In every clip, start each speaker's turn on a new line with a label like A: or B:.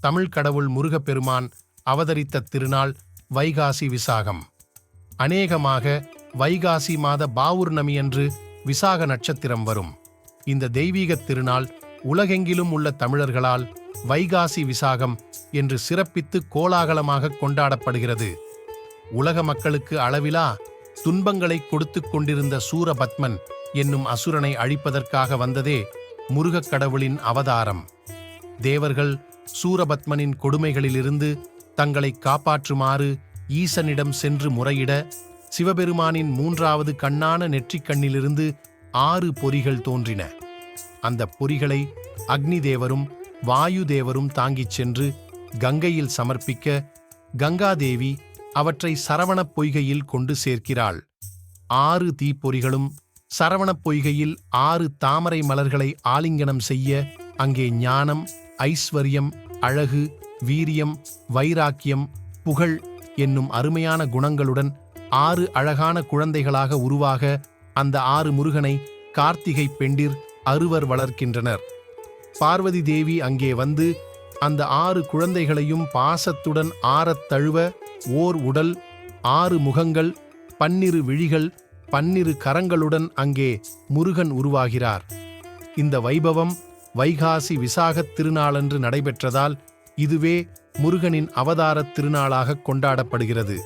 A: தமிழ் கடவுள் முருகப்பெருமான் அவதரித்த திருநாள் வைகாசி விசாகம். அநேகமாக வைகாசி மாத பாவூர்ணமியன்று விசாக நட்சத்திரம் வரும். இந்த தெய்வீகத் திருநாள் உலகெங்கிலும் உள்ள தமிழர்களால் வைகாசி விசாகம் என்று சிறப்பித்து கோலாகலமாக கொண்டாடப்படுகிறது. உலக மக்களுக்கு அளவிலா துன்பங்களை கொடுத்து கொண்டிருந்த சூரபத்மன் என்னும் அசுரனை அழிப்பதற்காக வந்ததே முருகக் கடவுளின் அவதாரம். தேவர்கள் சூரபத்மனின் கொடுமைகளிலிருந்து தங்களை காப்பாற்றுமாறு ஈசனிடம் சென்று முறையிட சிவபெருமானின் மூன்றாவது கண்ணான நெற்றிக் கண்ணிலிருந்து ஆறு பொறிகள் தோன்றின. அந்த பொறிகளை அக்னி தேவரும் வாயு தேவரும் தாங்கிச் சென்று கங்கையில் சமர்ப்பிக்க கங்காதேவி அவற்றை சரவணப் பொய்கையில் கொண்டு சேர்க்கிறாள். ஆறு தீப்பொறிகளும் சரவணப் பொய்கையில் ஆறு தாமரை மலர்களை ஆலிங்கனம் செய்ய அங்கே ஞானம் ஐஸ்வர்யம் அழகு வீரியம் வைராக்கியம் புகழ் என்னும் அருமையான குணங்களுடன் ஆறு அழகான குழந்தைகளாக உருவாக அந்த ஆறு முருகனை கார்த்திகை பெண்டிர் அறுவர் வளர்க்கின்றனர். பார்வதி தேவி அங்கே வந்து அந்த ஆறு குழந்தைகளையும் பாசத்துடன் ஆறத் தழுவ ஓர் உடல் ஆறு முகங்கள் பன்னிரு விழிகள் பன்னிரு கரங்களுடன் அங்கே முருகன் உருவாகிறார். இந்த வைபவம் வைகாசி விசாகத் திருநாளன்று நடைபெற்றதால் இதுவே முருகனின் அவதாரத் திருநாளாக கொண்டாடப்படுகிறது.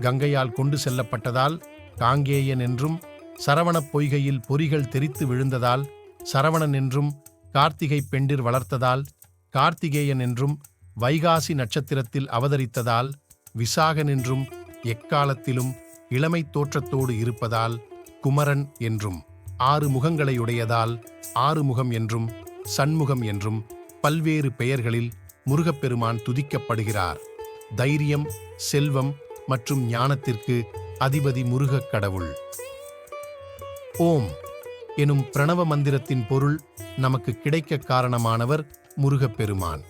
A: கங்கையால் கொண்டு செல்லப்பட்டதால் காங்கேயன் என்றும் சரவணப் பொய்கையில் பொறிகள் தெரித்து விழுந்ததால் சரவணன் என்றும் கார்த்திகை பெண்டிர் வளர்த்ததால் கார்த்திகேயன் என்றும் வைகாசி நட்சத்திரத்தில் அவதரித்ததால் விசாகன் என்றும் எக்காலத்திலும் இளமை தோற்றத்தோடு இருப்பதால் குமரன் என்றும் ஆறு முகங்களையுடையதால் ஆறுமுகம் என்றும் சண்முகம் என்றும் பல்வேறு பெயர்களில் முருகப்பெருமான் துதிக்கப்படுகிறார். தைரியம் செல்வம் மற்றும் ஞானத்திற்கு அதிபதி முருகக் கடவுள். ஓம் எனும் பிரணவ மந்திரத்தின் பொருள் நமக்கு கிடைக்க காரணமானவர் முருகப்பெருமான்.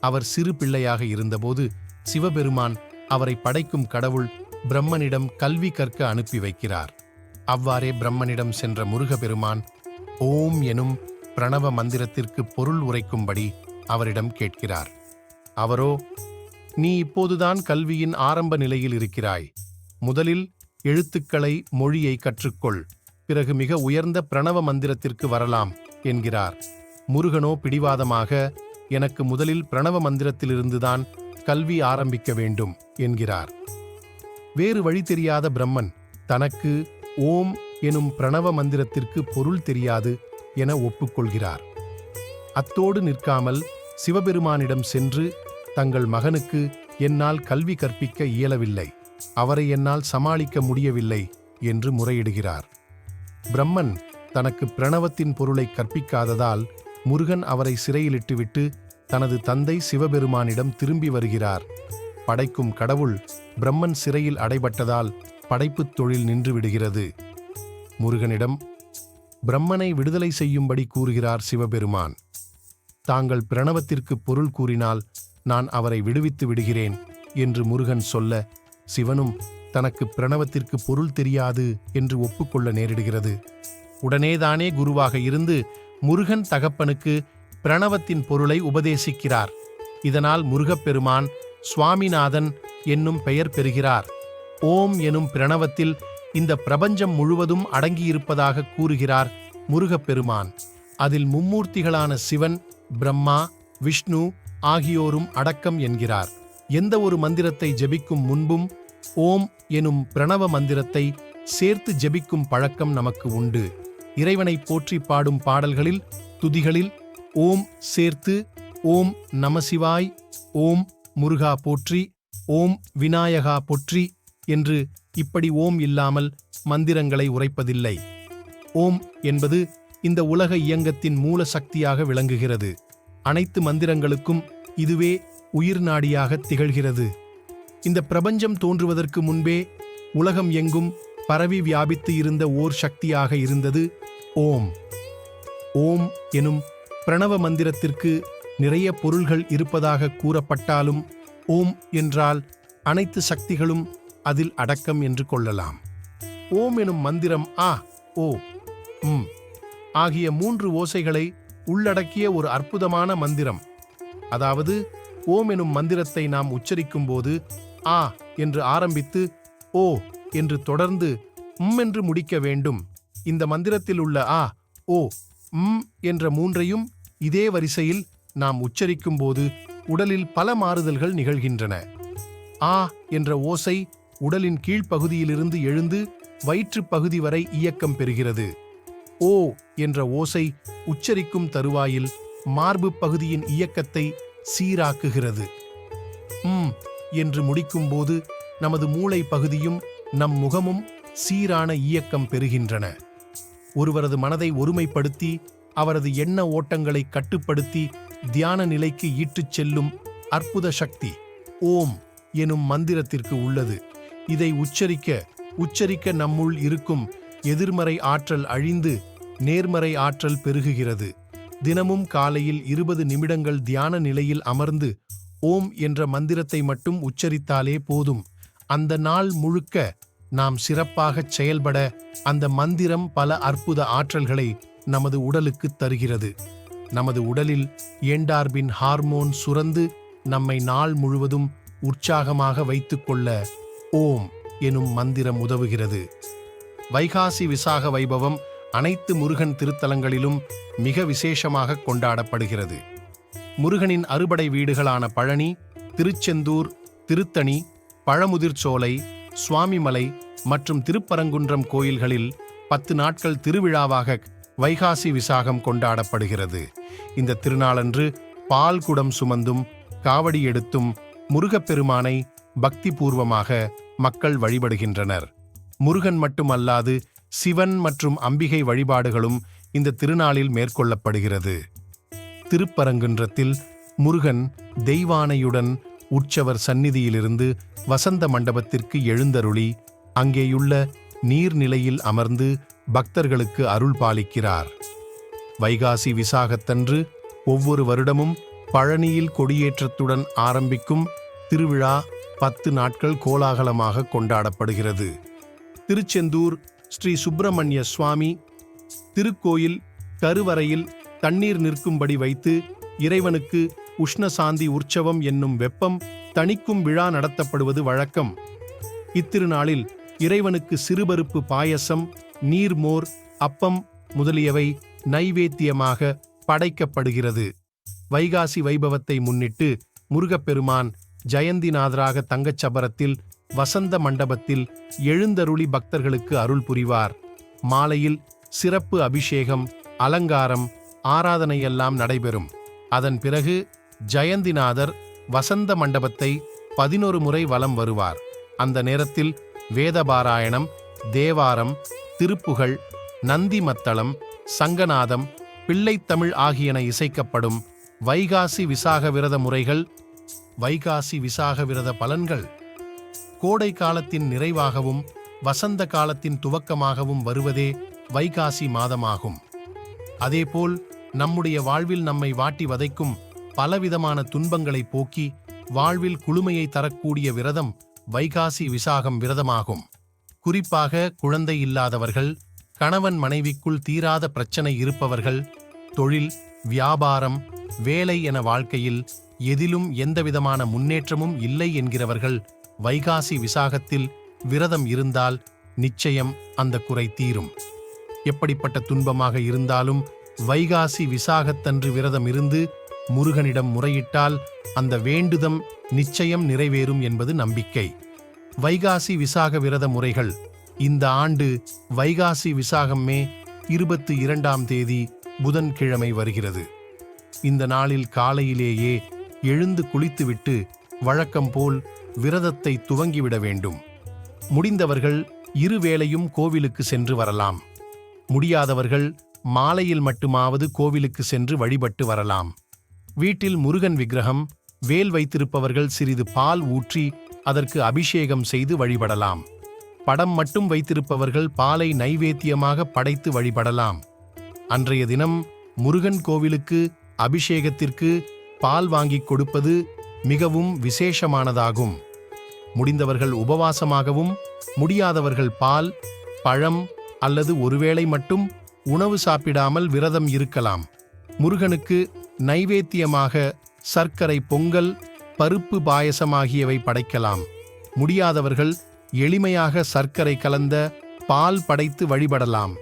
A: அவர் சிறு பிள்ளையாக இருந்தபோது சிவபெருமான் அவரை படைக்கும் கடவுள் பிரம்மனிடம் கல்வி கற்க அனுப்பி வைக்கிறார். அவ்வாறே பிரம்மனிடம் சென்ற முருகப்பெருமான் ஓம் எனும் பிரணவ மந்திரத்திற்கு பொருள் உரைக்கும்படி அவரிடம் கேட்கிறார். அவரோ நீ இப்போதுதான் கல்வியின் ஆரம்ப நிலையில் இருக்கிறாய். முதலில் எழுத்துக்களை மொழியை கற்றுக்கொள். பிறகு மிக உயர்ந்த பிரணவ மந்திரத்திற்கு வரலாம் என்கிறார். முருகனோ பிடிவாதமாக எனக்கு முதலில் பிரணவ மந்திரத்திலிருந்துதான் கல்வி ஆரம்பிக்க வேண்டும் என்கிறார். வேறு வழி தெரியாத பிரம்மன் தனக்கு ஓம் எனும் பிரணவ மந்திரத்திற்கு பொருள் தெரியாது என ஒப்புக்கொள்கிறார். அத்தோடு நிற்காமல் சிவபெருமானிடம் சென்று தங்கள் மகனுக்கு என்னால் கல்வி கற்பிக்க இயலவில்லை அவரை என்னால் சமாளிக்க முடியவில்லை என்று முறையிடுகிறார். பிரம்மன் தனக்கு பிரணவத்தின் பொருளை கற்பிக்காததால் முருகன் அவரை சிறையிலிட்டுவிட்டு தனது தந்தை சிவபெருமானிடம் திரும்பி வருகிறார். படைக்கும் கடவுள் பிரம்மன் சிறையில் அடைபட்டதால் படைப்புத் தொழில் நின்றுவிடுகிறது. முருகனிடம் பிரம்மனை விடுதலை செய்யும்படி கூறுகிறார் சிவபெருமான். தாங்கள் பிரணவத்திற்கு பொருள் கூறினால் நான் அவரை விடுவித்து விடுகிறேன் என்று முருகன் சொல்ல சிவனும் தனக்கு பிரணவத்திற்கு பொருள் தெரியாது என்று ஒப்புக்கொள்ள நேரிடுகிறது. உடனேதானே குருவாக இருந்து முருகன் தகப்பனுக்கு பிரணவத்தின் பொருளை உபதேசிக்கிறார். இதனால் முருகப்பெருமான் சுவாமிநாதன் என்னும் பெயர் பெறுகிறார். ஓம் எனும் பிரணவத்தில் இந்த பிரபஞ்சம் முழுவதும் அடங்கியிருப்பதாக கூறுகிறார் முருகப்பெருமான். அதில் மும்மூர்த்திகளான சிவன் பிரம்மா விஷ்ணு ஆகியோரும் அடக்கம் என்கிறார். எந்த ஒரு மந்திரத்தை ஜெபிக்கும் முன்பும் ஓம் எனும் பிரணவ மந்திரத்தை சேர்த்து ஜெபிக்கும் பழக்கம் நமக்கு உண்டு. இறைவனை போற்றி பாடும் பாடல்களில் துதிகளில் ஓம் சேர்த்து ஓம் நமசிவாய் ஓம் முருகா போற்றி ஓம் விநாயகா போற்றி என்று இப்படி ஓம் இல்லாமல் மந்திரங்களை உரைப்பதில்லை. ஓம் என்பது இந்த உலக இயங்கத்தின் மூல சக்தியாக விளங்குகிறது. அனைத்து மந்திரங்களுக்கும் இதுவே உயிர் நாடியாக திகழ்கிறது. இந்த பிரபஞ்சம் தோன்றுவதற்கு முன்பே உலகம் எங்கும் பரவி வியாபித்து இருந்த ஓர் சக்தியாக இருந்தது ஓம். ஓம் எனும் பிரணவ மந்திரத்திற்கு நிறைய பொருள்கள் இருப்பதாக கூறப்பட்டாலும் ஓம் என்றால் அனைத்து சக்திகளும் அதில் அடக்கம் என்று கொள்ளலாம். ஓம் எனும் மந்திரம் ஆ ஓ உம் ஆகிய மூன்று ஓசைகளை உள்ளடக்கிய ஒரு அற்புதமான மந்திரம். அதாவது ஓம் எனும் மந்திரத்தை நாம் உச்சரிக்கும்போது ஆ என்று ஆரம்பித்து ஓ என்று தொடர்ந்து ம் என்று முடிக்க வேண்டும். இந்த மந்திரத்தில் உள்ள ஆ ஓ ம் என்ற மூன்றையும் இதே வரிசையில் நாம் உச்சரிக்கும்போது உடலில் பல மாறுதல்கள் நிகழ்கின்றன. ஆ என்ற ஓசை உடலின் கீழ்ப்பகுதியிலிருந்து எழுந்து வயிற்றுப் பகுதி வரை இயக்கம் பெறுகிறது. ஓ என்ற ஓசை உச்சரிக்கும் தருவாயில் மார்புப் பகுதியின் இயக்கத்தை சீராக்குகிறது. ம் என்று முடிக்கும்போது நமது மூளை பகுதியும் நம் முகமும் சீரான இயக்கம் பெறுகின்றன. ஒருவரது மனதை ஒருமைப்படுத்தி அவரது எண்ண ஓட்டங்களை கட்டுப்படுத்தி தியான நிலைக்கு ஈட்டுச் செல்லும் அற்புத சக்தி ஓம் எனும் மந்திரத்திற்கு உள்ளது. இதை உச்சரிக்க உச்சரிக்க நம்முள் இருக்கும் எதிர்மறை ஆற்றல் அழிந்து நேர்மறை ஆற்றல் பெருகுகிறது. தினமும் காலையில் இருபது நிமிடங்கள் தியான நிலையில் அமர்ந்து ஓம் என்ற மந்திரத்தை மட்டும் உச்சரித்தாலே போதும். அந்த நாள் முழுக்க நாம் சிறப்பாகச் செயல்பட அந்த மந்திரம் பல அற்புத ஆற்றல்களை நமது உடலுக்கு தருகிறது. நமது உடலில் ஏண்டார்பின் ஹார்மோன் சுரந்து நம்மை நாள் முழுவதும் உற்சாகமாக வைத்துக்கொள்ள ஓம் எனும் மந்திரம் உதவுகிறது. வைகாசி விசாக வைபவம் அனைத்து முருகன் திருத்தலங்களிலும் மிக விசேஷமாக கொண்டாடப்படுகிறது. முருகனின் அறுபடை வீடுகளான பழனி திருச்செந்தூர் திருத்தணி பழமுதிர்ச்சோலை சுவாமிமலை மற்றும் திருப்பரங்குன்றம் கோயில்களில் பத்து நாட்கள் திருவிழாவாக வைகாசி விசாகம் கொண்டாடப்படுகிறது. இந்த திருநாளன்று பால் குடம் சுமந்தும் காவடி எடுத்தும் முருகப்பெருமானை பக்தி பூர்வமாக மக்கள் வழிபடுகின்றனர். முருகன் மட்டுமல்லாது சிவன் மற்றும் அம்பிகை வழிபாடுகளும் இந்த திருநாளில் மேற்கொள்ளப்படுகிறது. திருப்பரங்குன்றத்தில் முருகன் தெய்வானையுடன் உற்சவர் சந்நிதியிலிருந்து வசந்த மண்டபத்திற்கு எழுந்தருளி அங்கேயுள்ள நீர்நிலையில் அமர்ந்து பக்தர்களுக்கு அருள் பாலிக்கிறார். வைகாசி விசாகத்தன்று ஒவ்வொரு வருடமும் பழனியில் கொடியேற்றத்துடன் ஆரம்பிக்கும் திருவிழா பத்து நாட்கள் கோலாகலமாக கொண்டாடப்படுகிறது. திருச்செந்தூர் ஸ்ரீ சுப்பிரமணிய சுவாமி திருக்கோயில் கருவறையில் தண்ணீர் நிற்கும்படி வைத்து இறைவனுக்கு உஷ்ணசாந்தி உற்சவம் என்னும் வெப்பம் தணிக்கும் விழா நடத்தப்படுவது வழக்கம். இத்திருநாளில் இறைவனுக்கு சிறுபருப்பு பாயசம் நீர்மோர் அப்பம் முதலியவை நைவேத்தியமாக படைக்கப்படுகிறது. வைகாசி வைபவத்தை முன்னிட்டு முருகப்பெருமான் ஜெயந்திநாதராக தங்கச்சபரத்தில் வசந்த மண்டபத்தில் எழுந்தருளி பக்தர்களுக்கு அருள் புரிவார். மாலையில் சிறப்பு அபிஷேகம் அலங்காரம் ஆராதனையெல்லாம் நடைபெறும். அதன் பிறகு ஜெயந்திநாதர் வசந்த மண்டபத்தை பதினொரு முறை வலம் வருவார். அந்த நேரத்தில் வேதபாராயணம் தேவாரம் திருப்புகழ் நந்தி மத்தளம் சங்கநாதம் பிள்ளைத்தமிழ் ஆகியன இசைக்கப்படும் வைகாசி விசாக விரத முறைகள் வைகாசி விசாக விரத பலன்கள். கோடை காலத்தின் நிறைவாகவும் வசந்த காலத்தின் துவக்கமாகவும் வருவதே வைகாசி மாதமாகும். அதேபோல் நம்முடைய வாழ்வில் நம்மை வாட்டி வதைக்கும் பலவிதமான துன்பங்களை போக்கி வாழ்வில் குளுமையை தரக்கூடிய விரதம் வைகாசி விசாகம் விரதமாகும். குறிப்பாக குழந்தை இல்லாதவர்கள் கணவன் மனைவிக்குள் தீராத பிரச்சனை இருப்பவர்கள் தொழில் வியாபாரம் வேலை என வாழ்க்கையில் எதிலும் எந்தவிதமான முன்னேற்றமும் இல்லை என்கிறவர்கள் வைகாசி விசாகத்தில் விரதம் இருந்தால் நிச்சயம் அந்த குறை தீரும். எப்படிப்பட்ட துன்பமாக இருந்தாலும் வைகாசி விசாகத்தன்று விரதம் இருந்து முருகனிடம் முறையிட்டால் அந்த வேண்டுதம் நிச்சயம் நிறைவேறும் என்பது நம்பிக்கை. வைகாசி விசாக விரத முறைகள் இந்த ஆண்டு வைகாசி விசாகம் மே இருபத்தி இரண்டாம் தேதி புதன்கிழமை வருகிறது. இந்த நாளில் காலையிலேயே எழுந்து குளித்துவிட்டு வழக்கம் போல் விரதத்தை துவங்கிவிட வேண்டும். முடிந்தவர்கள் இருவேளையும் கோவிலுக்கு சென்று வரலாம். முடியாதவர்கள் மாலையில் மட்டுமாவது கோவிலுக்கு சென்று வழிபட்டு வரலாம். வீட்டில் முருகன் விக்கிரகம் வேல் வைத்திருப்பவர்கள் சிறிது பால் ஊற்றி அதற்கு அபிஷேகம் செய்து வழிபடலாம். படம் மட்டும் வைத்திருப்பவர்கள் பாலை நைவேத்தியமாக படைத்து வழிபடலாம். அன்றைய தினம் முருகன் கோவிலுக்கு அபிஷேகத்திற்கு பால் வாங்கிக் கொடுப்பது மிகவும் விசேஷமானதாகும். முடிந்தவர்கள் உபவாசமாகவும் முடியாதவர்கள் பால் பழம் அல்லது ஒருவேளை மட்டும் உணவு சாப்பிடாமல் விரதம் இருக்கலாம். முருகனுக்கு நைவேத்தியமாக சர்க்கரை பொங்கல் பருப்பு பாயசம் ஆகியவை படைக்கலாம். முடியாதவர்கள் எளிமையாக சர்க்கரை கலந்த பால் படைத்து வழிபடலாம்.